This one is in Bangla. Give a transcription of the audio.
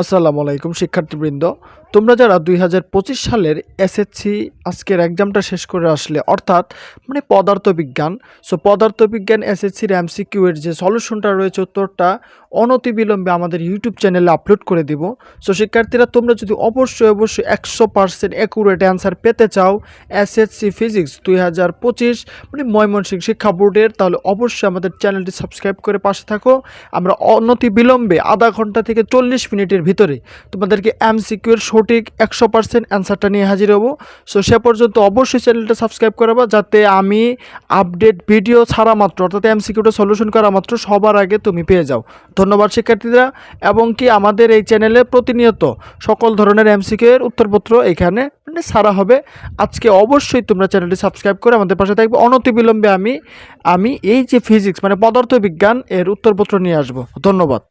আসসালামু আলাইকুম, শিক্ষার্থীবৃন্দ। তোমরা যারা দুই হাজার পঁচিশ সালের এসএসসি আজকের এক্সামটা শেষ করে আসলে, অর্থাৎ মানে পদার্থবিজ্ঞান সো পদার্থবিজ্ঞান এসএসসির এমসিকিউ এর যে সলিউশনটা রয়েছে উত্তরটা অনতিবিলম্বে আমাদের ইউটিউব চ্যানেলে আপলোড করে দিব। সো শিক্ষার্থীরা, তোমরা যদি অবশ্যই অবশ্যই একশো পার্সেন্ট অ্যাকুরেট অ্যান্সার পেতে চাও এসএসসি ফিজিক্স দুই হাজার পঁচিশ মানে ময়মনসিংহ শিক্ষা বোর্ডের, তাহলে অবশ্যই আমাদের চ্যানেলটি সাবস্ক্রাইব করে পাশে থাকো। আমরা অনতিবিলম্বে আধা ঘণ্টা থেকে চল্লিশ মিনিটের ভিতরে। তোমাদেরকে এমসিকিউ এর সঠিক একশো পার্সেন্ট অ্যান্সারটা নিয়ে হাজির হব। সো সে পর্যন্ত অবশ্যই চ্যানেলটা সাবস্ক্রাইব করাবো যাতে আমি আপডেট ভিডিও ছাড়া মাত্র, অর্থাৎ এমসিকিউটা সলিউশন করা মাত্র সবার আগে তুমি পেয়ে যাও। ধন্যবাদ শিক্ষার্থীরা। এবং কি আমাদের এই চ্যানেলে প্রতিনিয়ত সকল ধরনের এমসিকিউ এর উত্তরপত্র এখানে মানে ছাড়া হবে। আজকে অবশ্যই তোমরা চ্যানেলটি সাবস্ক্রাইব করে আমাদের পাশে থাকবে। অনতিবিলম্বে আমি আমি এই যে ফিজিক্স মানে পদার্থবিজ্ঞান এর উত্তরপত্র নিয়ে আসব। ধন্যবাদ।